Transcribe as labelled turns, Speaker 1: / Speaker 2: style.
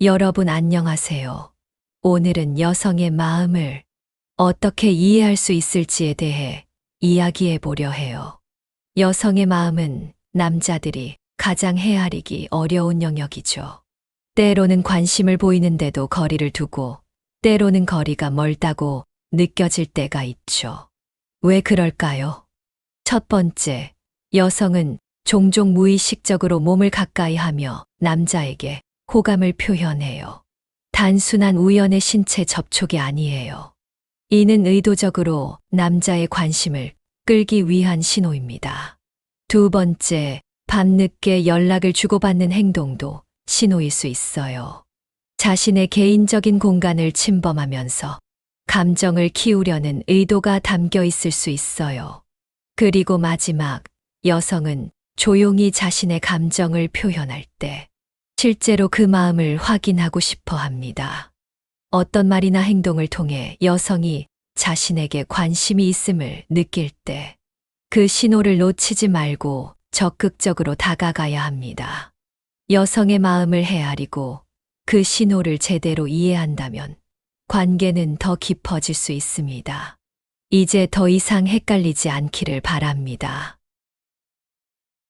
Speaker 1: 여러분 안녕하세요. 오늘은 여성의 마음을 어떻게 이해할 수 있을지에 대해 이야기해 보려 해요. 여성의 마음은 남자들이 가장 헤아리기 어려운 영역이죠. 때로는 관심을 보이는데도 거리를 두고 때로는 거리가 멀다고 느껴질 때가 있죠. 왜 그럴까요? 첫 번째, 여성은 종종 무의식적으로 몸을 가까이 하며 남자에게 호감을 표현해요. 단순한 우연의 신체 접촉이 아니에요. 이는 의도적으로 남자의 관심을 끌기 위한 신호입니다. 두 번째, 밤늦게 연락을 주고받는 행동도 신호일 수 있어요. 자신의 개인적인 공간을 침범하면서 감정을 키우려는 의도가 담겨 있을 수 있어요. 그리고 마지막, 여성은 조용히 자신의 감정을 표현할 때 실제로 그 마음을 확인하고 싶어 합니다. 어떤 말이나 행동을 통해 여성이 자신에게 관심이 있음을 느낄 때 그 신호를 놓치지 말고 적극적으로 다가가야 합니다. 여성의 마음을 헤아리고 그 신호를 제대로 이해한다면 관계는 더 깊어질 수 있습니다. 이제 더 이상 헷갈리지 않기를 바랍니다.